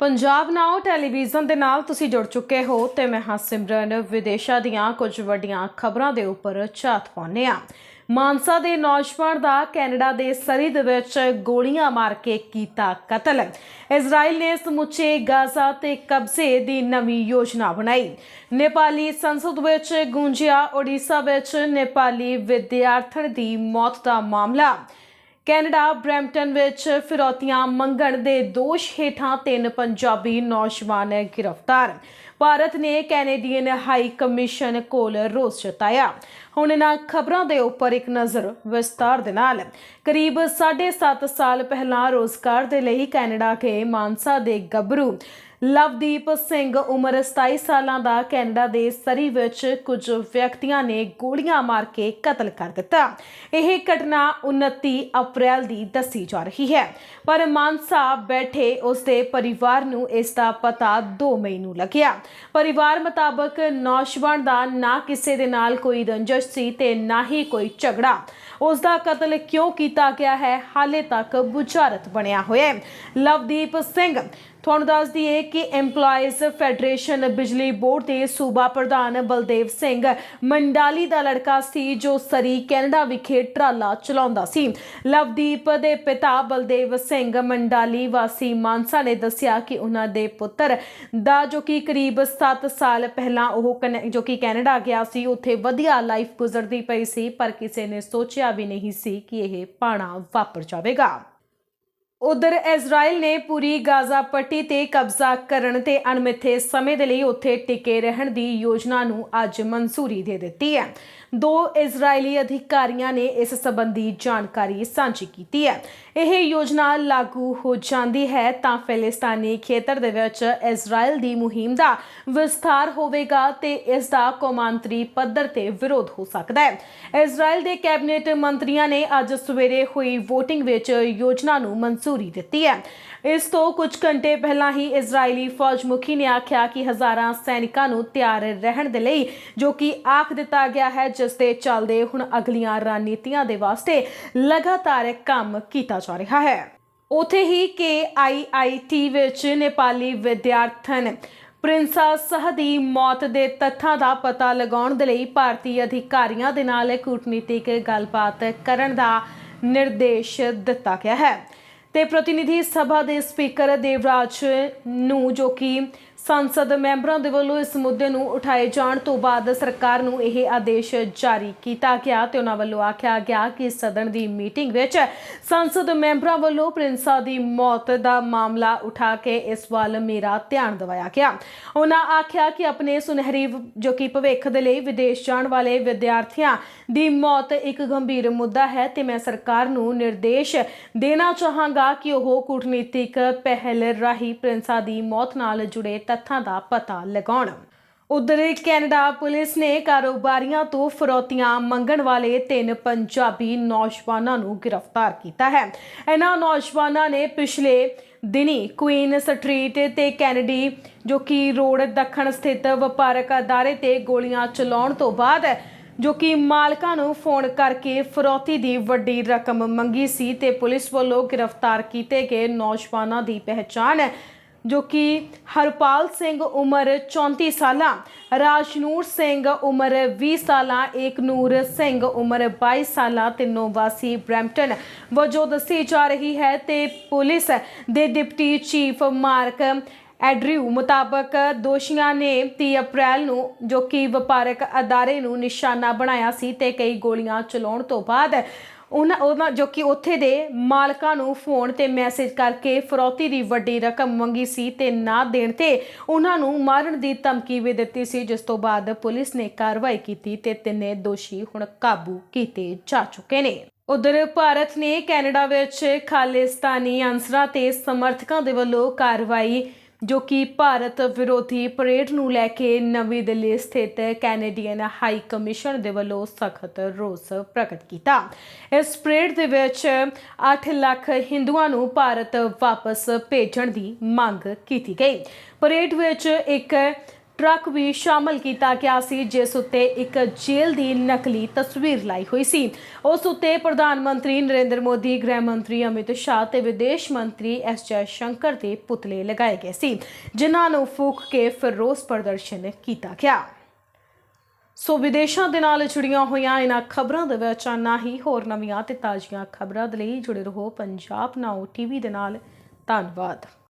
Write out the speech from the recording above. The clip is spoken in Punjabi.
ਪੰਜਾਬ ਨਾਓ ਟੈਲੀਵਿਜ਼ਨ ਦੇ ਨਾਲ ਤੁਸੀਂ ਜੁੜ ਚੁੱਕੇ ਹੋ ਤੇ ਮੈਂ ਹਾਂ ਸਿਮਰਨ। ਵਿਦੇਸ਼ਾਂ ਦੀਆਂ ਕੁਝ ਵੱਡੀਆਂ ਖਬਰਾਂ ਦੇ ਉੱਪਰ ਝਾਤ ਪਾਉਂਦੇ ਆ ਮਾਨਸਾ ਦੇ ਨੌਜਵਾਨ ਦਾ ਕੈਨੇਡਾ ਦੇ ਸਰੀ ਦੇ ਵਿੱਚ ਗੋਲੀਆਂ ਮਾਰ ਕੇ ਕੀਤਾ ਕਤਲ। ਇਜ਼ਰਾਈਲ ਨੇ ਸਮੁੱਚੇ ਗਾਜ਼ਾ ਤੇ ਕਬਜ਼ੇ ਦੀ ਨਵੀਂ ਯੋਜਨਾ ਬਣਾਈ। ਨੇਪਾਲੀ ਸੰਸਦ ਵਿੱਚ ਗੂੰਜਿਆ ਓਡੀਸ਼ਾ ਵਿੱਚ ਨੇਪਾਲੀ ਵਿਦਿਆਰਥਣ ਦੀ ਮੌਤ ਦਾ ਮਾਮਲਾ। ਕੈਨੇਡਾ, ਬਰੈਂਪਟਨ ਵਿੱਚ ਫਿਰੌਤੀਆਂ ਮੰਗਣ ਦੇ ਦੋਸ਼ ਹੇਠਾਂ ਤਿੰਨ ਪੰਜਾਬੀ ਨੌਜਵਾਨ ਗ੍ਰਿਫਤਾਰ। ਭਾਰਤ ਨੇ ਕੈਨੇਡੀਅਨ ਹਾਈ ਕਮਿਸ਼ਨ ਕੋਲ ਰੋਸ ਜਤਾਇਆ। ਹੁਣ ਇਹਨਾਂ ਖਬਰਾਂ ਦੇ ਉੱਪਰ ਇੱਕ ਨਜ਼ਰ ਵਿਸਤਾਰ ਦੇ ਨਾਲ। ਕਰੀਬ 7.5 ਸਾਲ ਪਹਿਲਾਂ ਰੋਜ਼ਗਾਰ ਦੇ ਲਈ ਕੈਨੇਡਾ ਕੇ ਮਾਨਸਾ ਦੇ ਗੱਭਰੂ ਲਵਦੀਪ ਸਿੰਘ ਉਮਰ 27 ਸਾਲਾਂ ਦਾ ਕੈਨੇਡਾ ਦੇ ਸਰੀ ਵਿੱਚ ਕੁਝ ਵਿਅਕਤੀਆਂ ਨੇ ਗੋਲੀਆਂ ਮਾਰ ਕੇ ਕਤਲ ਕਰ ਦਿੱਤਾ। ਇਹ ਘਟਨਾ 29 ਅਪ੍ਰੈਲ ਦੀ ਦੱਸੀ ਜਾ ਰਹੀ ਹੈ। ਪਰ ਮਾਨਸਾ ਬੈਠੇ ਉਸ ਦੇ ਪਰਿਵਾਰ ਨੂੰ ਇਸ ਦਾ ਪਤਾ 2 ਮਈ ਨੂੰ ਲੱਗਿਆ। ਪਰਿਵਾਰ ਮੁਤਾਬਕ ਨੌਜਵਾਨ ਦਾ ਨਾ ਕਿਸੇ ਦੇ ਨਾਲ ਕੋਈ ਰੰਜਿਸ਼ ਸੀ ਤੇ ਨਾ ਹੀ ਕੋਈ ਝਗੜਾ। ਉਸ ਦਾ ਕਤਲ ਕਿਉਂ ਕੀਤਾ ਗਿਆ ਹੈ ਹਾਲੇ ਤੱਕ ਬੁਝਾਰਤ ਬਣਿਆ ਹੋਇਆ ਹੈ। ਲਵਦੀਪ ਸਿੰਘ ਤੁਹਾਨੂੰ ਦੱਸ ਦਈਏ ਕਿ EMPLOYEES ਫੈਡਰੇਸ਼ਨ ਬਿਜਲੀ ਬੋਰਡ ਦੇ ਸੂਬਾ ਪ੍ਰਧਾਨ ਬਲਦੇਵ ਸਿੰਘ ਮੰਡਾਲੀ ਦਾ ਲੜਕਾ ਸੀ ਜੋ ਸਰੀ, ਕੈਨੇਡਾ ਵਿਖੇ ਟਰਾਲਾ ਚਲਾਉਂਦਾ ਸੀ। ਲਵਦੀਪ ਦੇ ਪਿਤਾ ਬਲਦੇਵ ਸਿੰਘ ਮੰਡਾਲੀ ਵਾਸੀ ਮਾਨਸਾ ਨੇ ਦੱਸਿਆ ਕਿ ਉਹਨਾਂ ਦੇ ਪੁੱਤਰ ਦਾ ਜੋ ਕਿ ਕਰੀਬ 7 ਸਾਲ ਪਹਿਲਾਂ ਉਹ ਕਨੈ- ਜੋ ਕਿ ਕੈਨੇਡਾ ਗਿਆ ਸੀ, ਉੱਥੇ ਵਧੀਆ ਲਾਈਫ ਗੁਜ਼ਰਦੀ ਪਈ ਸੀ, ਪਰ ਕਿਸੇ ਨੇ ਸੋਚਿਆ ਵੀ ਨਹੀਂ ਸੀ ਕਿ ਇਹ ਪਾਣਾ ਵਾਪਰ ਜਾਵੇਗਾ। ਉਧਰ ਇਜ਼ਰਾਈਲ ਨੇ ਪੂਰੀ ਗਾਜ਼ਾ ਪੱਟੀ ਤੇ ਕਬਜ਼ਾ ਕਰਨ ਤੇ ਅਣਮਿੱਥੇ ਸਮੇਂ ਦੇ ਲਈ ਉੱਥੇ ਟਿਕੇ ਰਹਿਣ ਦੀ ਯੋਜਨਾ ਨੂੰ ਅੱਜ ਮਨਜ਼ੂਰੀ ਦੇ ਦਿੱਤੀ ਹੈ। ਦੋ ਇਜ਼ਰਾਈਲੀ ਅਧਿਕਾਰੀਆਂ ਨੇ ਇਸ ਸੰਬੰਧੀ ਜਾਣਕਾਰੀ ਸਾਂਝੀ ਕੀਤੀ ਹੈ। ਇਹ ਯੋਜਨਾ ਲਾਗੂ ਹੋ ਜਾਂਦੀ ਹੈ ਤਾਂ ਫਿਲਿਸਤਾਨੀ ਖੇਤਰ ਦੇ ਵਿੱਚ ਇਜ਼ਰਾਈਲ ਦੀ ਮੁਹਿੰਮ ਦਾ ਵਿਸਥਾਰ ਹੋਵੇਗਾ ਤੇ ਇਸ ਦਾ ਕੌਮਾਂਤਰੀ ਪੱਧਰ ਤੇ ਵਿਰੋਧ ਹੋ ਸਕਦਾ ਹੈ। ਇਜ਼ਰਾਈਲ ਦੇ ਕੈਬਨਿਟ ਮੰਤਰੀਆਂ ਨੇ ਅੱਜ ਸਵੇਰੇ ਹੋਈ VOTING ਵਿੱਚ ਯੋਜਨਾ ਨੂੰ ਮਨਜ਼ੂਰੀ ਦਿੱਤੀ ਹੈ। ਇਸ ਤੋਂ ਕੁਝ ਘੰਟੇ ਪਹਿਲਾਂ ਹੀ ਇਜ਼ਰਾਈਲੀ ਫੌਜ ਮੁਖੀ ਨੇ ਆਖਿਆ ਕਿ ਹਜ਼ਾਰਾਂ ਸੈਨਿਕਾਂ ਨੂੰ ਤਿਆਰ ਰਹਿਣ ਦੇ ਲਈ, ਜੋ ਕਿ ਆਖ ਦਿੱਤਾ ਗਿਆ ਹੈ, ਜਿਸ ਦੇ ਚੱਲਦੇ ਹੁਣ ਅਗਲੀਆਂ ਰਣਨੀਤੀਆਂ ਦੇ ਵਾਸਤੇ ਲਗਾਤਾਰ ਕੰਮ ਕੀਤਾ ਜਾ ਰਿਹਾ ਹੈ। ਉਥੇ ਹੀ ਕਿ ਆਈਆਈਟੀ ਵਿੱਚ ਨੇਪਾਲੀ ਵਿਦਿਆਰਥਣ ਪ੍ਰਿੰਸਾ ਸਹ ਦੀ ਮੌਤ ਦੇ ਤੱਥਾਂ ਦਾ ਪਤਾ ਲਗਾਉਣ ਦੇ ਲਈ ਭਾਰਤੀ ਅਧਿਕਾਰੀਆਂ ਦੇ ਨਾਲ ਕੂਟਨੀਤਿਕ ਗੱਲਬਾਤ ਕਰਨ ਦਾ ਨਿਰਦੇਸ਼ ਦਿੱਤਾ ਗਿਆ ਹੈ। ਤੇ ਪ੍ਰਤੀਨਿਧੀ ਸਭਾ ਦੇ ਸਪੀਕਰ ਦੇਵਰਾਜ ਨੂੰ ਜੋ ਕਿ ਸੰਸਦ ਮੈਂਬਰਾਂ ਦੇ ਵੱਲੋਂ ਇਸ ਮੁੱਦੇ ਨੂੰ ਉਠਾਏ ਜਾਣ ਤੋਂ ਬਾਅਦ ਸਰਕਾਰ ਨੂੰ ਇਹ ਆਦੇਸ਼ ਜਾਰੀ ਕੀਤਾ ਗਿਆ ਤੇ ਉਹਨਾਂ ਵੱਲੋਂ ਆਖਿਆ ਗਿਆ ਕਿ ਸਦਨ ਦੀ ਮੀਟਿੰਗ ਵਿੱਚ ਸੰਸਦ ਮੈਂਬਰਾਂ ਵੱਲੋਂ ਪ੍ਰਿੰਸਾ ਦੀ ਮੌਤ ਦਾ ਮਾਮਲਾ ਉਠਾ ਕੇ ਇਸ ਵੱਲ ਮੇਰਾ ਧਿਆਨ ਦਿਵਾਇਆ ਗਿਆ। ਉਹਨਾਂ ਆਖਿਆ ਕਿ ਆਪਣੇ ਸੁਨਹਿਰੀ ਜੋ ਕਿ ਭਵਿੱਖ ਦੇ ਲਈ ਵਿਦੇਸ਼ ਜਾਣ ਵਾਲੇ ਵਿਦਿਆਰਥੀਆਂ ਦੀ ਮੌਤ ਇੱਕ ਗੰਭੀਰ ਮੁੱਦਾ ਹੈ ਤੇ ਮੈਂ ਸਰਕਾਰ ਨੂੰ ਨਿਰਦੇਸ਼ ਦੇਣਾ ਚਾਹਾਂਗਾ ਕਿ ਉਹ ਕੂਟਨੀਤਿਕ ਪਹਿਲ ਰਾਹੀਂ ਪ੍ਰਿੰਸਾ ਦੀ ਮੌਤ ਨਾਲ ਜੁੜੇ ਤੱਥਾਂ ਦਾ ਪਤਾ ਲਗਾਉਣ। ਉਧਰ ਕੈਨੇਡਾ ਪੁਲਿਸ ਨੇ ਕਾਰੋਬਾਰੀਆਂ ਤੋਂ ਫਰੌਤੀਆਂ ਮੰਗਣ ਵਾਲੇ ਤਿੰਨ ਪੰਜਾਬੀ ਨੌਜਵਾਨਾਂ ਨੂੰ ਗ੍ਰਿਫਤਾਰ ਕੀਤਾ ਹੈ। ਇਹਨਾਂ ਨੌਜਵਾਨਾਂ ਨੇ ਪਿਛਲੇ ਦਿਨੀ ਕੁਈਨ ਸਟਰੀਟ ਤੇ ਕੈਨੇਡੀ, ਜੋ ਕਿ ਰੋਡ ਦੱਖਣ ਸਥਿਤ ਵਪਾਰਕ ਅਦਾਰੇ ਤੇ ਗੋਲੀਆਂ ਚਲਾਉਣ ਤੋਂ ਬਾਅਦ, ਜੋ ਕਿ ਮਾਲਕਾਂ ਨੂੰ ਫੋਨ ਕਰਕੇ ਫਰੋਤੀ ਦੀ ਵੱਡੀ ਰਕਮ ਮੰਗੀ ਸੀ ਤੇ ਪੁਲਿਸ ਵੱਲੋਂ ਗ੍ਰਿਫਤਾਰ ਕੀਤੇ ਗਏ ਨੌਜਵਾਨਾਂ ਦੀ ਪਹਿਚਾਣ ਜੋ ਕਿ ਹਰਪਾਲ ਸਿੰਘ ਉਮਰ 34 ਸਾਲਾਂ, ਰਾਜਨੂਰ ਸਿੰਘ ਉਮਰ 20 ਸਾਲਾਂ, ਏਕਨੂਰ ਸਿੰਘ ਉਮਰ 22 ਸਾਲਾਂ ਤਿੰਨੋਂ ਵਾਸੀ ਬ੍ਰੈਂਪਟਨ ਵਜੋਂ ਦੱਸੀ ਜਾ ਰਹੀ ਹੈ ਤੇ ਪੁਲਿਸ ਦੇ ਡਿਪਟੀ ਚੀਫ ਮਾਰਕ ਐਡਰਿਊ ਮੁਤਾਬਕ ਦੋਸ਼ੀਆਂ ਨੇ 30 ਅਪ੍ਰੈਲ ਨੂੰ, ਜੋ ਕਿ ਵਪਾਰਕ ਅਦਾਰੇ ਨੂੰ ਨਿਸ਼ਾਨਾ ਬਣਾਇਆ ਸੀ ਤੇ ਕਈ ਗੋਲੀਆਂ ਚਲਾਉਣ ਤੋਂ ਬਾਅਦ ਉਹਨਾਂ ਉਹਨਾਂ ਜੋ ਕਿ ਉੱਥੇ ਦੇ ਮਾਲਕਾਂ ਨੂੰ ਫੋਨ ਤੇ ਮੈਸੇਜ ਕਰਕੇ ਫਰੌਤੀ ਦੀ ਵੱਡੀ ਰਕਮ ਮੰਗੀ ਸੀ ਤੇ ਨਾ ਦੇਣ ਤੇ ਉਹਨਾਂ ਨੂੰ ਮਾਰਨ ਦੀ ਧਮਕੀ ਵੀ ਦਿੱਤੀ ਸੀ, ਜਿਸ ਤੋਂ ਬਾਅਦ ਪੁਲਿਸ ਨੇ ਕਾਰਵਾਈ ਕੀਤੀ ਤੇ ਤਿੰਨੇ ਦੋਸ਼ੀ ਹੁਣ ਕਾਬੂ ਕੀਤੇ ਜਾ ਚੁੱਕੇ ਨੇ। ਉਧਰ ਭਾਰਤ ਨੇ ਕੈਨੇਡਾ ਵਿੱਚ ਖਾਲਿਸਤਾਨੀ ਅੰਸਰਾਂ ਤੇ ਸਮਰਥਕਾਂ ਦੇ ਵੱਲੋਂ ਕਾਰਵਾਈ ਜੋ ਕਿ ਭਾਰਤ ਵਿਰੋਧੀ ਪਰੇਡ ਨੂੰ ਲੈ ਕੇ ਨਵੀਂ ਦਿੱਲੀ ਸਥਿਤ ਕੈਨੇਡੀਅਨ ਹਾਈ ਕਮਿਸ਼ਨ ਦੇ ਵੱਲੋਂ ਸਖਤ ਰੋਸ ਪ੍ਰਗਟ ਕੀਤਾ। ਇਸ ਪਰੇਡ ਦੇ ਵਿੱਚ 8 ਲੱਖ ਹਿੰਦੂਆਂ ਨੂੰ ਭਾਰਤ ਵਾਪਸ ਭੇਜਣ ਦੀ ਮੰਗ ਕੀਤੀ ਗਈ। ਪਰੇਡ ਵਿੱਚ ਇੱਕ ਟਰੱਕ ਵੀ ਸ਼ਾਮਲ ਕੀਤਾ ਗਿਆ ਸੀ, ਜਿਸ ਉੱਤੇ ਇੱਕ ਜੇਲ੍ਹ ਦੀ ਨਕਲੀ ਤਸਵੀਰ ਲਾਈ ਹੋਈ ਸੀ। ਉਸ ਉੱਤੇ ਪ੍ਰਧਾਨ ਮੰਤਰੀ ਨਰਿੰਦਰ ਮੋਦੀ, ਗ੍ਰਹਿ ਮੰਤਰੀ ਅਮਿਤ ਸ਼ਾਹ ਤੇ ਵਿਦੇਸ਼ ਮੰਤਰੀ ਐਸ ਜੈ ਸ਼ੰਕਰ ਦੇ ਪੁਤਲੇ ਲਗਾਏ ਗਏ ਸੀ, ਜਿਨ੍ਹਾਂ ਨੂੰ ਫੂਕ ਕੇ ਫਿਰ ਰੋਸ ਪ੍ਰਦਰਸ਼ਨ ਕੀਤਾ ਗਿਆ। ਸੋ ਵਿਦੇਸ਼ਾਂ ਦੇ ਨਾਲ ਜੁੜੀਆਂ ਹੋਈਆਂ ਇਹਨਾਂ ਖਬਰਾਂ ਦੇ ਵਿੱਚ ਨਾ ਹੀ। ਹੋਰ ਨਵੀਆਂ ਤੇ ਤਾਜ਼ੀਆਂ ਖਬਰਾਂ ਦੇ ਲਈ ਜੁੜੇ ਰਹੋ ਪੰਜਾਬ ਨਾਓ ਟੀਵੀ ਦੇ ਨਾਲ। ਧੰਨਵਾਦ।